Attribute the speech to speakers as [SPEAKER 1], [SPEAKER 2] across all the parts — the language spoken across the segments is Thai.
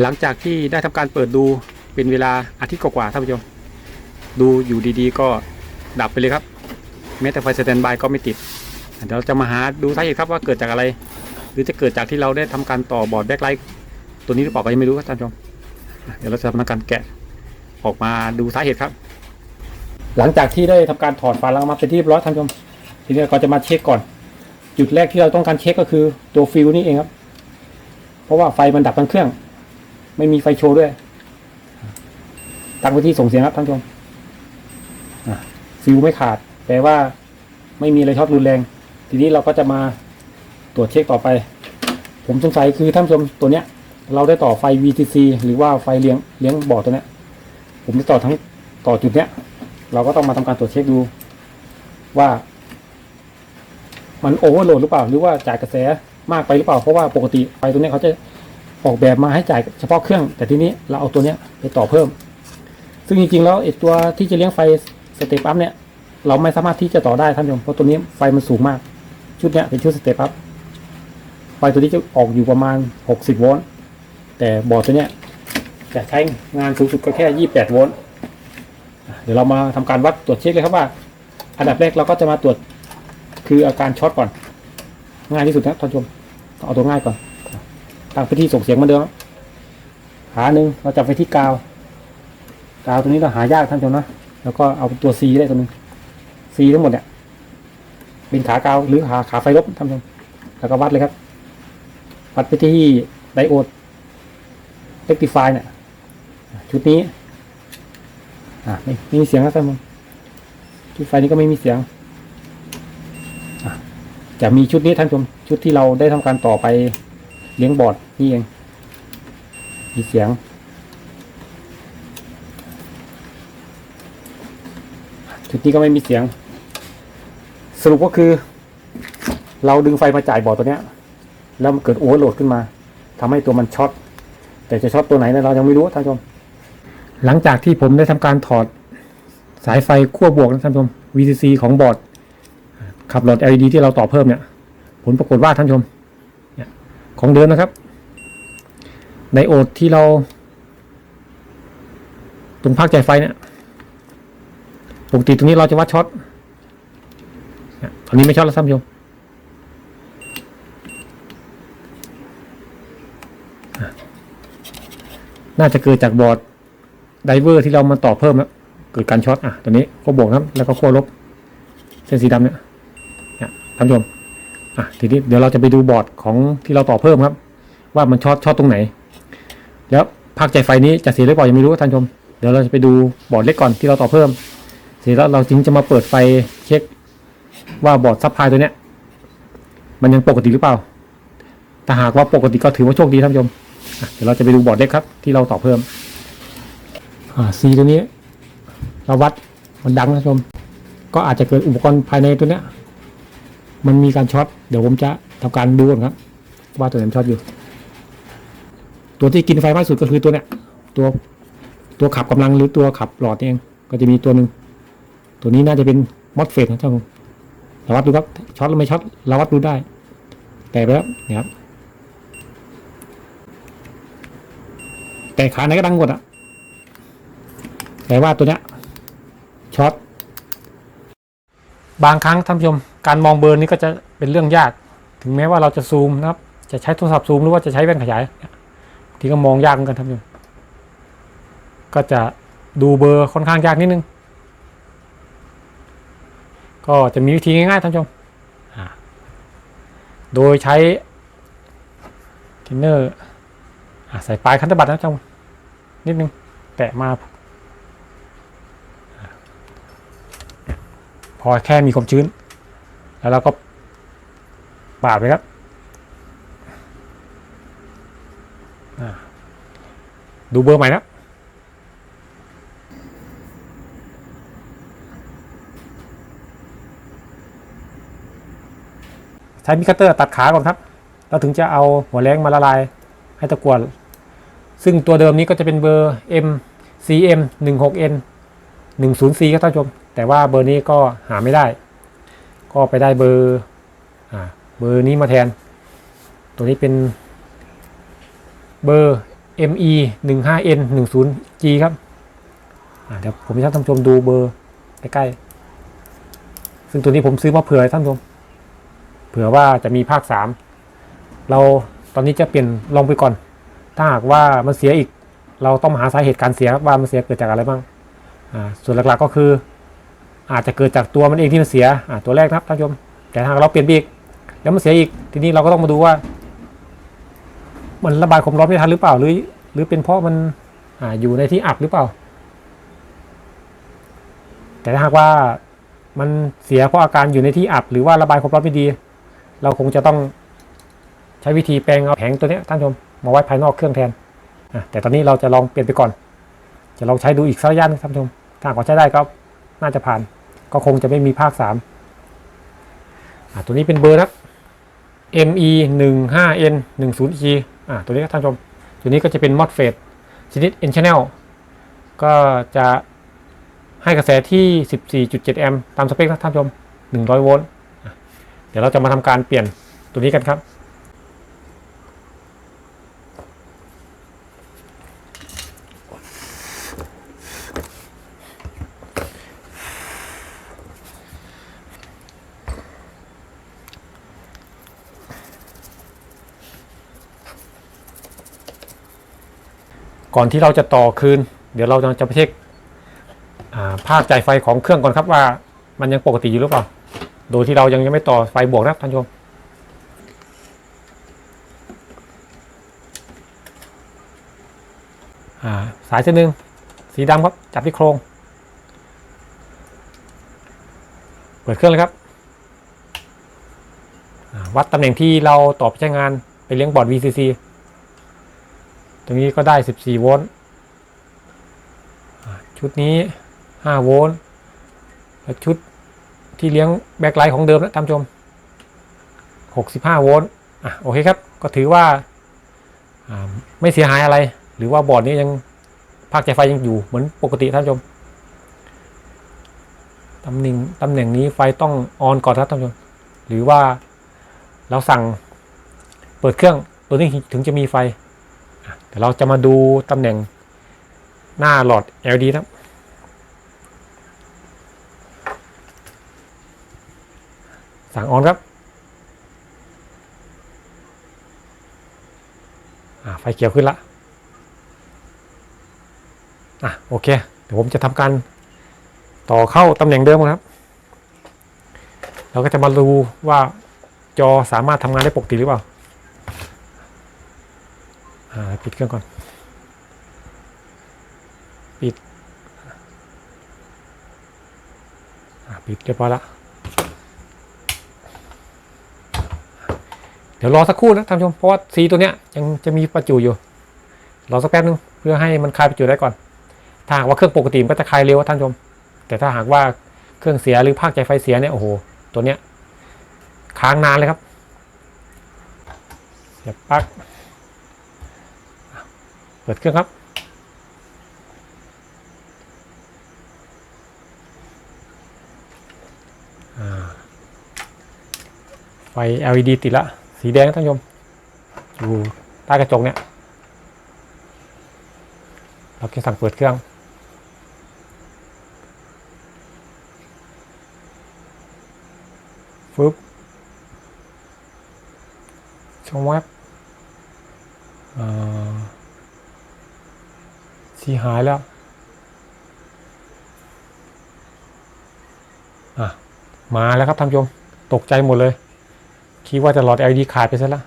[SPEAKER 1] หลังจากที่ได้ทำการเปิดดูเป็นเวลาอาทิตย์กว่าๆท่านผู้ชม ดูอยู่ดีๆ ก็ดับไปเลยครับ แม้แต่ไฟสแตนด์บายก็ไม่ติดเดี๋ยวเราจะมาหาดูสาเหตุครับว่าเกิดจากอะไร หรือจะเกิดจากที่เราได้ทำการต่อบอร์ดแบ็คไลท์ตัวนี้หรือเปล่าก็ยังไม่รู้ครับท่านผู้ชมเดี๋ยวเราจะทำการแกะออกมาดูสาเหตุครับ หลังจากที่ได้ทำการถอดฝาลังมาเป็นที่เรียบร้อยท่านผู้ชมทีนี้เราจะมาเช็คก่อน จุดแรกที่เราต้องการเช็คก็คือตัวฟิวนี่เองครับ เพราะว่าไฟมันดับทั้งเครื่อง ไม่มีไฟโชว์ด้วย ตั้งไว้ที่ส่งเสียงครับท่านผู้ชมฟิวไม่ขาด แปลว่าไม่มีอะไรช็อตรุนแรง ทีนี้เราก็จะมาตรวจเช็คต่อไป ผมสงสัยคือท่านผู้ชมตัวเนี้ย เราได้ต่อไฟ VCC หรือว่าไฟเลี้ยงเลี้ยงบอร์ดตัวเนี้ย ผมได้ต่อทั้งต่อจุดเนี้ย เราก็ต้องมาทำการตรวจเช็คดู ว่า มันโอเวอร์โหลดหรือเปล่า หรือว่าจ่ายกระแสมากไปหรือเปล่า เพราะว่าปกติไฟตัวเนี้ยเขาจะ ออกแบบมาให้จ่ายเฉพาะเครื่อง แต่ทีนี้เราเอาตัวเนี้ยไปต่อเพิ่ม ซึ่งจริงๆแล้วไอ้ตัวที่จะเลี้ยงไฟสเตปอัพเนี่ย เราไม่สามารถที่จะต่อได้ท่านผู้ชมเพราะตัวนี้ไฟมันสูงมาก ชุดเนี้ยเป็นชุดสเตปอัพไฟตัวนี้จะออกอยู่ประมาณ 60 โวลต์แต่บอร์ดตัวเนี้ยจะใช้งานสูงสุดก็แค่ 28 โวลต์เดี๋ยวเรามาทำการวัดตรวจเช็คเลยครับว่า อันดับแรกเราก็จะมาตรวจคืออาการช็อตก่อน ง่ายที่สุดนะท่านผู้ชมเอาตัวง่ายก่อน ตั้งไปที่ส่งเสียงมาเดิมขาหนึ่งเราจับไปที่กาว กาวตัวนี้เราหายากท่านผู้ชมนะ แล้วก็เอาตัว C ได้ตัวหนึง C ทั้งหมดเนี่ยเป็นขากาวหรือขาขาไฟลบท่านผู้ชมแล้วก็วัดเลยครับ วัดไปที่ไดโอดเ e กติฟายเนี่ยชุดนี้ อ่าไม่มีเสียงครับท่านผู้ชมชุดไฟนี้ก็ไม่มีเสียงอะจะมีชุดนี้ท่านผู้ชมชุดที่เราได้ทำการต่อไป เลี้ยงบอร์ดนี่เอง มีเสียง ชุดนี้ก็ไม่มีเสียง สรุปก็คือ เราดึงไฟมาจ่ายบอร์ดตัวเนี้ย แล้วมันเกิดโอเวอร์โหลดขึ้นมาทำให้ตัวมันช็อต แต่จะช็อตตัวไหนเนะเรายังไม่รู้ท่านผู้ชม หลังจากที่ผมได้ทำการถอดสายไฟขั้วบวกนะท่านผู้ชม VCC ของบอร์ดขับหลอด LED ที่เราต่อเพิ่มเนี่ย ผลปรากฏว่าท่านผู้ชม ของเดิมนะครับ ไดโอดที่เรา ตรงภาคจ่ายไฟเนี่ยปกติตรงนี้เราจะวัดช็อตตอนนี้ไม่ช็อตแล้วท่านผู้ชมน่าจะเกิดจากบอร์ดไดเวอร์ที่เรามาต่อเพิ่มแล้วเกิดการช็อตอะตัวนี้ก็บวกนะครับแล้วก็ขั้วลบ เส้นสีดำเนี่ยเนี่ยท่านผู้ชม อะทีนี้เดี๋ยวเราจะไปดูบอร์ดของที่เราต่อเพิ่มครับ ว่ามันช็อตช็อตตรงไหน แล้วภาคใจไฟนี้จะเสียหรือเปล่ายังไม่รู้ท่านชม เดี๋ยวเราจะไปดูบอร์ดเล็กก่อนที่เราต่อเพิ่ม เสร็จแล้วเราจึงจะมาเปิดไฟเช็คว่าบอร์ดซับพลายตัวเนี้ย มันยังปกติหรือเปล่าถ้าหากว่าปกติก็ถือว่าโชคดีท่านผู้ชมเดี๋ยวเราจะไปดูบอร์ดเล็กครับ ที่เราต่อเพิ่มอ่าซีตัวนี้ เราวัดมันดังนะท่านผู้ชม ก็อาจจะเกิดอุปกรณ์ภายในตัวเนี้ย มันมีการช็อตเดี๋ยวผมจะทำการดูก่อนครับ ว่าตัวไหนช็อตอยู่ ตัวที่กินไฟมากสุดก็คือตัวเนี้ยตัวตัวขับกำลังหรือตัวขับหลอดเองก็จะมีตัวหนึ่งตัวนี้น่าจะเป็นมอสเฟตนะท่านผู้ชมเราวัดดูครับช็อตหรือไม่ช็อตเราวัดดูได้ แต่ไปแล้วเนี่ยครับแต่ขาไหนก็ดังหมดอะแต่ว่าตัวเนี้ยช็อต บางครั้งท่านผู้ชมการมองเบอร์นี้ก็จะเป็นเรื่องยาก ถึงแม้ว่าเราจะซูมนะครับ จะใช้โทรศัพท์ซูมหรือว่าจะใช้แว่นขยายที่ก็มองยากเหมือนกันท่านผู้ชมก็จะดูเบอร์ค่อนข้างยากนิดนึง ก็จะมีวิธีง่ายๆท่านผู้ชมโดยใช้ทินเนอร์ใส่ปลายคันธบัตรนะเจ้านิดนึงแตะมาอะ พอแค่มีความชื้น แล้วเราก็ปาดไปครับดูเบอร์ใหม่นะใช้มิคัตเตอร์ตัดขาก่อนครับ เราถึงจะเอาหัวแรงมาละลายให้ตะกวดซึ่งตัวเดิมนี้ก็จะเป็นเบอร์ M CM 1 6 N 1 0 4ครับท่านผู้ชม แต่ว่าเบอร์นี้ก็หาไม่ได้ ก็ไปได้เบอร์อ่าเบอร์นี้มาแทน ตัวนี้เป็นเบอร์ ME 1 5 N 1 0 G ครับอ่าเดี๋ยวผมจะให้ท่านผู้ชมดูเบอร์ใกล้ๆ ซึ่งตัวนี้ผมซื้อมาเผื่อท่านผู้ชม เผื่อว่าจะมีภาค 3 เราตอนนี้จะเปลี่ยนลองไปก่อน ถ้าหากว่ามันเสียอีก เราต้องมาหาสาเหตุการเสียครับว่ามันเสียเกิดจากอะไรบ้าง ส่วนหลักๆก็คือ อาจจะเกิดจากตัวมันเองที่มันเสียตัวแรกนะครับท่านผู้ชม แต่ถ้าหากเราเปลี่ยนไปอีกแล้วมันเสียอีก ทีนี้เราก็ต้องมาดูว่า มันระบายความร้อนไม่ทันหรือเปล่าหรือ หรือเป็นเพราะมันออยู่ในที่อับหรือเปล่า แต่ถ้าหากว่ามันเสียเพราะอาการอยู่ในที่อับ หรือว่าระบายความร้อนไม่ดี เราคงจะต้องใช้วิธีแปลงเอาแผงตัวนี้ท่านผู้ชมมาไว้ภายนอกเครื่องแทนแต่ตอนนี้เราจะลองเปลี่ยนไปก่อน จะลองใช้ดูอีกสักระยะหนึงท่านผู้ชม ถ้าหากว่าใช้ได้ก็น่าจะผ่าน ก็คงจะไม่มีภาคสามอะตัวนี้เป็นเบอร์นะครับ ME 1 5 N 1 0 E อะตัวนี้ครับท่านชม ตัวนี้ก็จะเป็น MOSFET ชนิด N channel ก็จะให้กระแสที่ 14.7 แอมป์ตามสเปคนะท่านชม 100 โวลต์เดี๋ยวเราจะมาทำการเปลี่ยนตัวนี้กันครับ ก่อนที่เราจะต่อคืน เดี๋ยวเราจะไปเช็คภาคจ่ายไฟของเครื่องก่อนครับว่ามันยังปกติอยู่หรือเปล่า โดยที่เรายังยังไม่ต่อไฟบวกนะท่านชมาสายเส้นหนึ่งสีดำครับ จับที่โครง เปิดเครื่องเลยครับวัดตำแหน่งที่เราต่อไปใช้งานไปเลี้ยงบอร์ด VCC ตรงนี้ก็ได้ 14 โวลต์ชุดนี้ 5 โวลต์และชุดที่เลี้ยงแบ็คไลท์ของเดิมนะท่านชม 65 โวลต์อะโอเคครับ ก็ถือว่าไม่เสียหายอะไร หรือว่าบอร์ดนี้ยังภาคใจไฟยังอยู่เหมือนปกติท่านชมตำแหน่งตำแหน่งนี้ไฟต้องออนก่อนครับท่านผู้ชมหรือว่าเราสั่งเปิดเครื่องตัวนี้ถึงจะมีไฟ เดี๋ยวเราจะมาดูตำแหน่งหน้าหลอด LED ครับ สั่งออนครับอ่าไฟเขียวขึ้นละอะโอเค เดี๋ยวผมจะทำการต่อเข้าตำแหน่งเดิมครับ เราก็จะมาดูว่าจอสามารถทำงานได้ปกติหรือเปล่า ปิดเครื่องก่อน ปิด ปิดเรียบร้อยละ เดี๋ยวรอสักครู่นะท่านผู้ชม เพราะว่าสีตัวเนี้ยยังจะมีประจุอยู่ รอสักแป๊บนึงเพื่อให้มันคลายประจุได้ก่อน ถ้าหากว่าเครื่องปกติมันก็จะคลายเร็วท่านผู้ชม แต่ถ้าหากว่าเครื่องเสียหรือภาคใจไฟเสียเนี่ยโอ้โหตัวเนี้ยค้างนานเลยครับเสียบปลั๊ก เปิดเครื่องครับอ่าไฟ LED ติดละ สีแดงนะท่านผู้ชมอยู่ใต้กระจกเนี่ย เราแค่สั่งเปิดเครื่องฟึบช่องแวบอ่า สีหายแล้วอะมาแล้วครับท่านผู้ชมตกใจหมดเลย คิดว่าจะหลอด LED ขาดไปซะแล้ว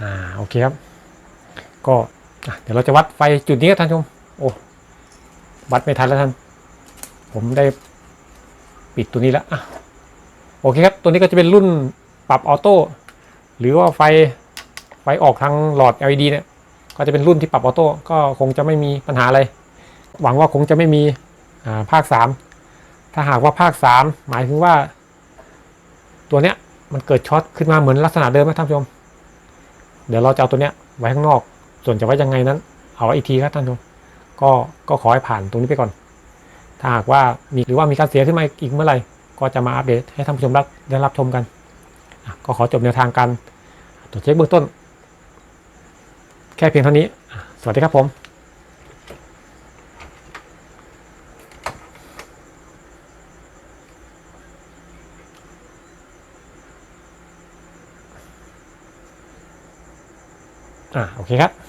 [SPEAKER 1] อ่าโอเคครับ ก็เดี๋ยวเราจะวัดไฟจุดนี้ครับท่านผู้ชมโอ้วัดไม่ทันแล้วท่าน ผมได้ปิดตัวนี้แล้วอะโอเคครับ ตัวนี้ก็จะเป็นรุ่นปรับออโต้หรือว่าไฟ ฟออกทางหลอด LED เนี่ยก็จะเป็นรุ่นที่ปรับออโต้ก็คงจะไม่มีปัญหาอะไร หวังว่าคงจะไม่มีภาค 3 ถ้าหากว่าภาค 3 หมายถึงว่า ตัวเนี้ยมันเกิดช็อตขึ้นมาเหมือนลักษณะเดิมนะท่านผู้ชม เดี๋ยวเราจะเอาตัวเนี้ยไว้ข้างนอก ส่วนจะไว้ยังไงนั้น เอาไว้อีกทีครับท่านผู้ชม ก็ก็ขอให้ผ่านตรงนี้ไปก่อน ถ้าหากว่ามีหรือว่ามีการเสียขึ้นมาอีกเมื่อไหร่ ก็จะมาอัปเดตให้ท่านผู้ชมได้รับชมกัน ก็ขอจบแนวทางการตรวจเช็คเบื้องต้น แค่เพียงเท่านี้ สวัสดีครับผมอ่าโอเคครับ